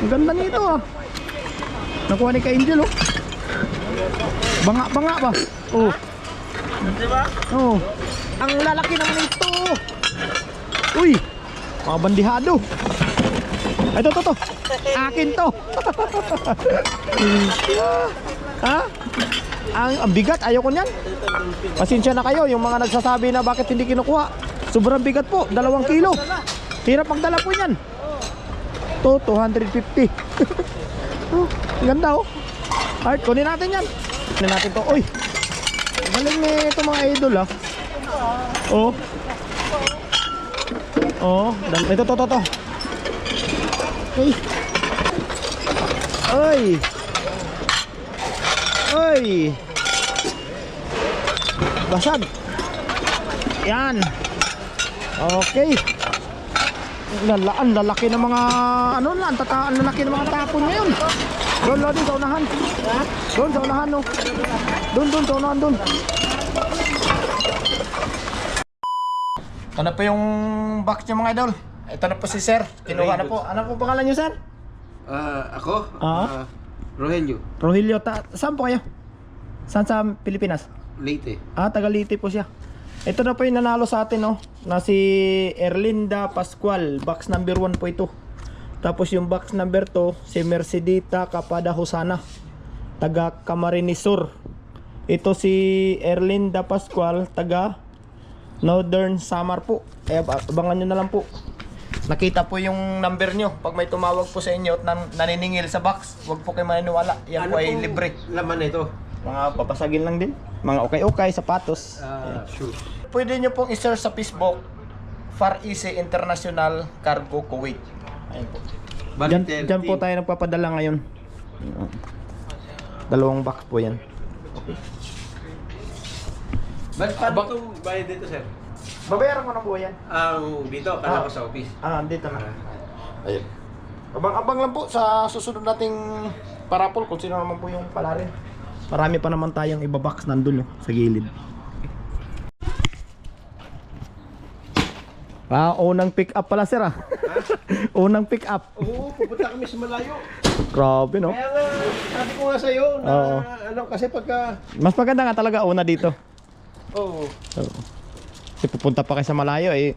Ang ganda nito ah. Nakuha ni ka-angel oh. Banga, banga ba? Oh. Diba? Oh. Ang lalaki naman nito. Uy. Mga bandihado. Ito, to, to. Akin to. ha? Ang, ang bigat, ayoko niyan. Pasensya na kayo, yung mga nagsasabi na bakit hindi kinukuha. Sobrang bigat po, dalawang kilo. Hirap magdala po niyan. To, 250. oh, ganda oh. Alright, kunin natin yan. Kunin natin to. Uy, galing ni ito mga idol ah. Oh. Oh, ito to to to. Hey. Oy. Oy. Basag. Yan. Okay. Lala, ang lalaki ng mga ano na, ang tata, ang lalaki ng mga tapon ngayon. Doon, doon, doon sa unahan. Doon sa unahan, no. Doon, doon sa unahan, doon. Ito na po yung box niya mga idol. Ito na po si Sir. Kinuha na po. Ano po pangalan niyo, Sir? Ah, ako? Ah? Ah, Rogelio, Rogelio. Ta saan po kayo? Saan sa Pilipinas? Leyte. Ah, Tagalite po siya. Ito na po yung nanalo sa atin, no? Na si Erlinda Pascual. Box number 1 po ito. Tapos yung box number 2, si Mercedita Capada Hosana. Taga Camarines Sur. Ito si Erlinda Pascual, taga Northern Samar po. Ba- abangan nyo na lang po. Nakita po yung number nyo. Pag may tumawag po sa inyo at nan- naniningil sa box, huwag po kayo maniniwala. Yan po ay libre. Laman nito. Mga papasagin lang din. Mga okay-okay, sapatos. Ah, shoe. Pwede nyo pong i-search sa Facebook Far East International Cargo Kuwait. Ayun po. Bali, Diyan, diyan po tayo nagpapadala ngayon. Dalawang box po yan. Ba't paano itong bayad dito, sir? Babayaran ko na po yan. Ang dito, Ah. kala ko sa office. Ah, dito na. Ayun. Abang-abang lang po sa susunod nating parapol kung sino naman po yung palarin. Marami pa naman tayong ibabox nandun no, sa gilid. Ah, unang pick up pala sir ah. unang pick up. Oo, pupunta kami sa malayo. Grabe no. Kaya nga, sabi ko nga sa'yo, na Oo. ano, kasi pagka... Mas maganda nga talaga una dito. Oo. Oo. Kasi pupunta pa kayo sa malayo eh.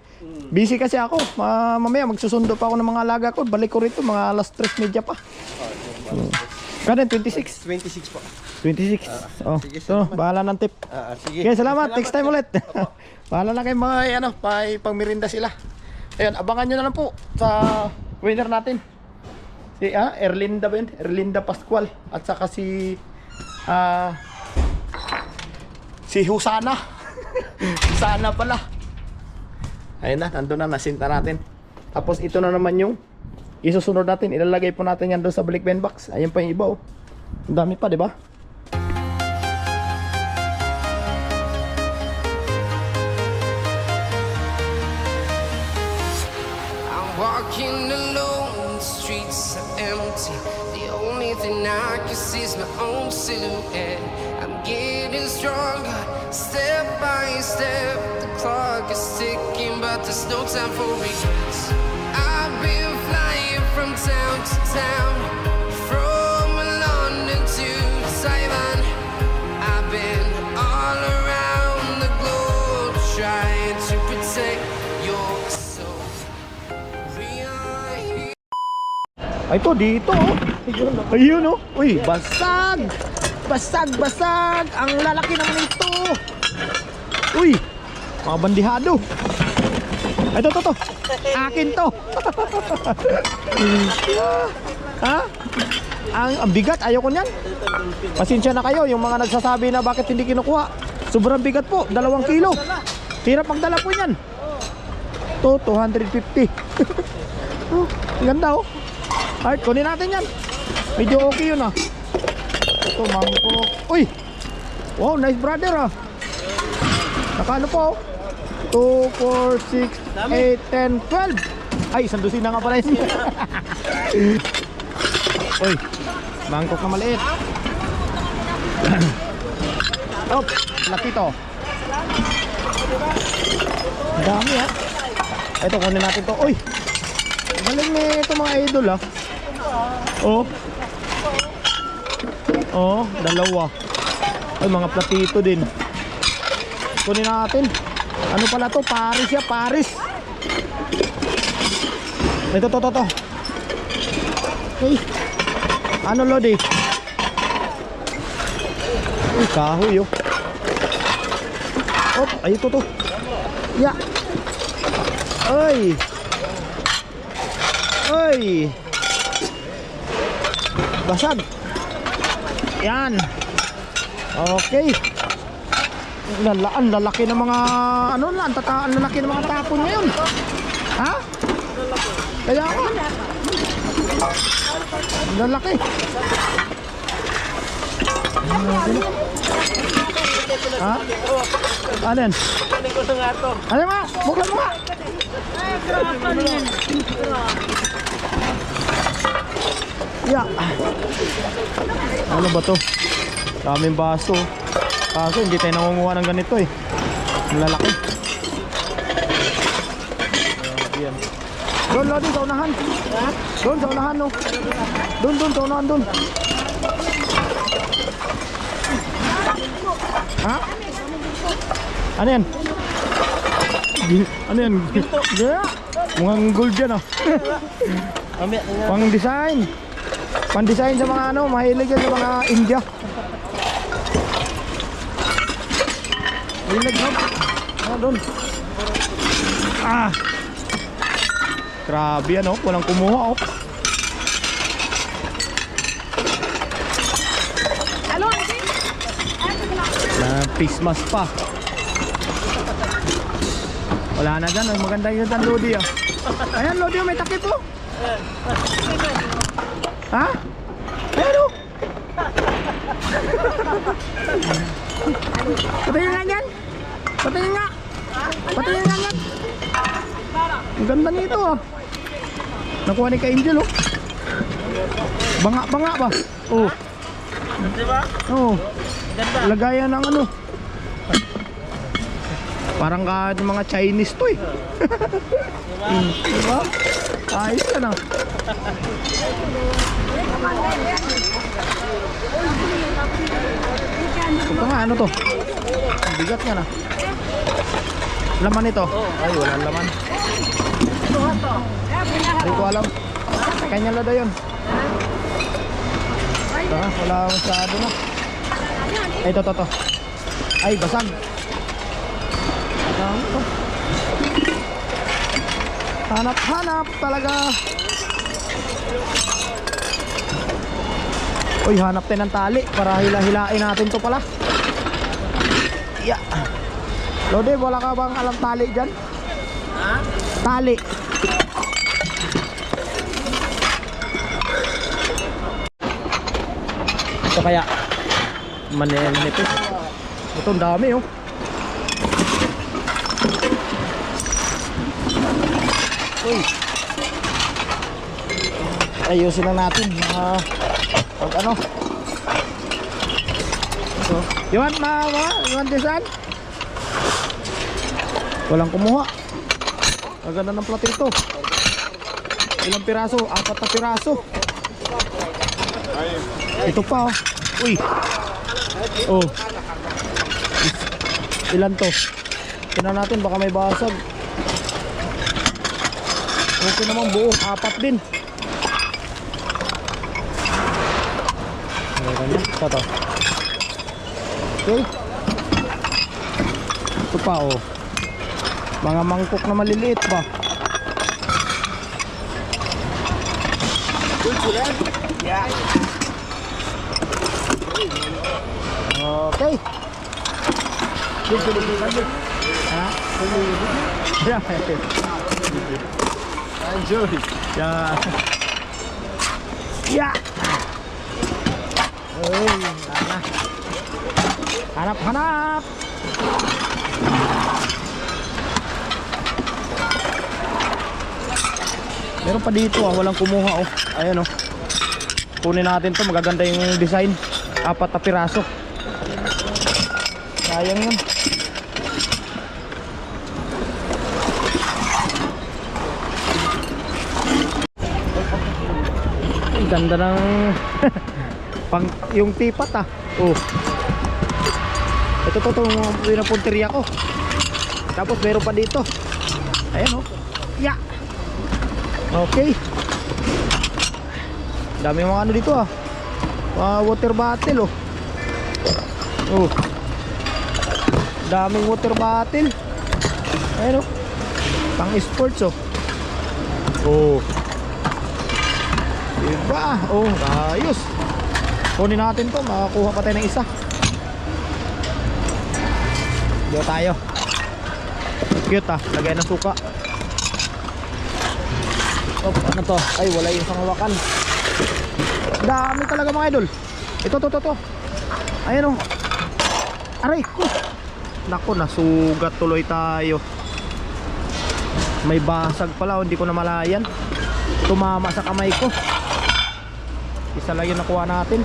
Busy kasi ako. Ma mamaya magsusundo pa ako ng mga alaga ko. Balik ko rito mga alas 3.30 pa. Hmm. Ganun, 26. 26 po. 26. oh, sige, ito, bahala ng tip. Ah, ah, sige. Okay, salamat. Next time ulit. bahala na kayo mga ano, pa pangmirinda sila. Ayun, abangan nyo na lang po sa winner natin. Si ah, Erlinda ba yun? Erlinda Pascual. At saka si ah si Husana. Sana pala. Ayun na, nandun na, nasinta natin. Tapos ito na naman yung isusunod natin. Ilalagay po natin yan doon sa balik pen box. Ayun pa yung iba oh. Ang dami pa, di ba? Walking alone, the streets are empty. The only thing I can see is my own silhouette. I'm getting stronger, step by step. The clock is ticking, but there's no time for regrets. Town to town, from London to Taiwan. I've been all around the globe trying to protect your soul. We are here. Ay, ito, dito, oh. Ayun, oh. Uy, basag! Basag, basag! Ang lalaki naman ito! Uy, mga bandihado. Ito, ito, ito. Akin to. ha? Ang, ang bigat, ayoko niyan. Pasensya na kayo, yung mga nagsasabi na bakit hindi kinukuha. Sobrang bigat po, dalawang kilo. Hirap magdala po niyan. To, 250. oh, ganda, oh. Alright, kunin natin yan. Medyo okay yun ah. Ito, mangkok. Uy! Wow, nice brother ah. Nakano po? 2, 4, 6, 8, 10, 12. Ay, isang dosina nga pala yun. Uy, mangkok na maliit. Oh, laki to. Dami ah. Ito, kunin natin to. Uy! Galing ni ito mga idol ah. Oh. Oh, dalawa. Ay, mga platito din. Kunin natin. Ano pala to? Paris ya, Paris. Ito, to, to, to. Hey. Ano, Lodi? Uy, kahoy, oh. Oh, ay, ito, to. Ya. Ay. Ay. Basag. Yan. Okay. Lala, ang lalaki ng mga ano na, ang tata, ang lalaki ng mga tapon ngayon. Ha? Kaya ako. Ang lalaki. Ha? Yan? Ano nga? Buklan mo nga. Ya. Ano ba to? Daming baso. Kaso hindi tayo nangunguha ng ganito eh. Ang lalaki. Yan. Doon, Lodi, sa unahan. Doon, sa unahan, no. Doon, doon, sa unahan, doon. Ha? Ano yan? Ano yan? Mukhang gold yan, ah. Pang design. Pang design sa mga ano, mahilig yan sa mga India. Mahilig no? Ah, doon. Ah. Grabe yan, oh. Walang kumuha, oh. Na Christmas pa. Wala na dyan. Ang Maganda yung tan Lodi ah. Ayan Lodi, oh, may takip po. Ha? Oh. Patayin nga yan. Patayin nga. Patayin nga yan. Ang ganda nito ah. Nakuha ni ka-angel oh. Banga-banga ba? Oh. Di ba? Oh. Lagayan ng ano. Parang ka mga Chinese to eh. Diba? Ayos ka na. Ito nga, ano to? Bigat nga na. Laman ito? Ay, wala laman. Hindi ko alam. Kanya lada yun. Ito, wala masyado na. Ay, ito, ito, ito. Ay, basag. Ano to? Hanap-hanap talaga. Uy, hanap tayo ng tali para hila-hilain natin to pala. Yeah. Lode, wala ka bang alam tali dyan? Ha? Tali. Ito kaya nito. Ito ang dami oh. Uy. Ayusin lang natin pag ano. So, you want mama? You want this one? Walang kumuha. Ang ganda ng platito. Ilang piraso? Apat na piraso. Ito pa oh. Uy. Oh. Ilan to? Tingnan natin baka may basag. Okay naman buo, apat din. Meron yan. Ito to. Okay. Ito pa oh. Mga mangkok na maliliit ba? Yeah. Okay. Enjoy. Yeah. Yeah. Sana. Hanap, hanap. Meron pa dito ah, walang kumuha oh. Ayan oh. Kunin natin to, magaganda yung design. Apat na piraso. Sayang yun. Ang Ganda ng pang yung tipat ah. Oh. Ito to to yung punteriya ko. Tapos meron pa dito. Ayan oh. Ya. Okay. Dami mga ano dito ah. Mga water bottle oh. Oh. Daming water bottle. Ayan oh. Pang sports oh. Oh. Diba? Oh, ayos. Kunin natin to, makakuha pa tayo ng isa. Dito tayo. Cute ah, lagay ng suka. Oh, ano to? Ay, wala yung sangawakan. Dami talaga mga idol. Ito, to, to, to. Ayan oh. Aray ko. Nako, nasugat tuloy tayo. May basag pala, oh, hindi ko na malayan. Tumama sa kamay ko. Isa lang yung nakuha natin.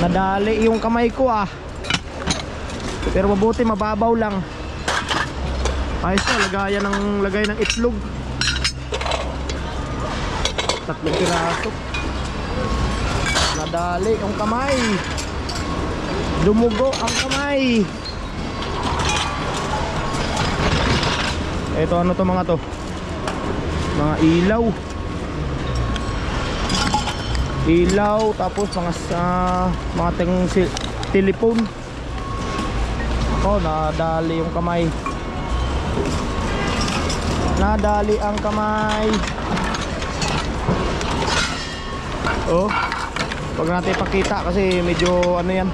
Nadali yung kamay ko ah. Pero mabuti mababaw lang. Ayos na, lagayan ng lagay ng itlog. Tatlong piraso. Nadali yung kamay. Dumugo ang kamay. Ito ano to mga to? Mga ilaw. Ilaw tapos mga sa mga ting telephone. Oh, nadali yung kamay. Nadali ang kamay. Oh. Wag natin ipakita kasi medyo ano yan.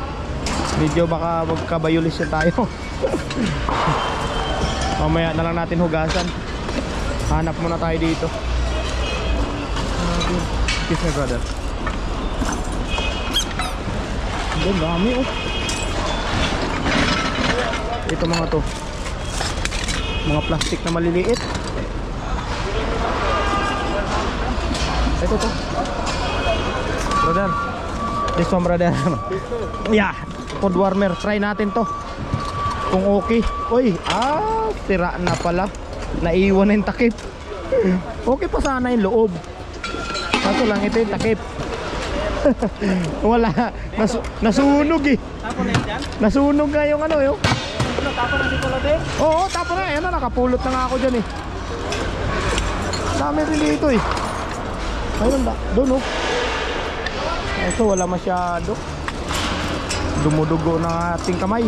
Medyo baka magkabayulis yan tayo. Mamaya na lang natin hugasan. Hanap muna tayo dito. Kiss me brother. Ang dami oh. Ito mga to. Mga plastic na maliliit. Ito to. Brother. This one brother. yeah. Food warmer. Try natin to. Kung okay. Uy. Ah. Tira na pala. Naiwan na yung takip. okay pa sana yung loob. Kaso lang ito yung takip. Wala. Nas nasunog eh. Na? Nasunog nga yung ano yung. Tapon na dito lang Oo, tapos na. Ayan na, nakapulot na nga ako dyan eh. Dami rin dito eh. Ayun doon oh. Ito wala masyado. Dumudugo na ating kamay.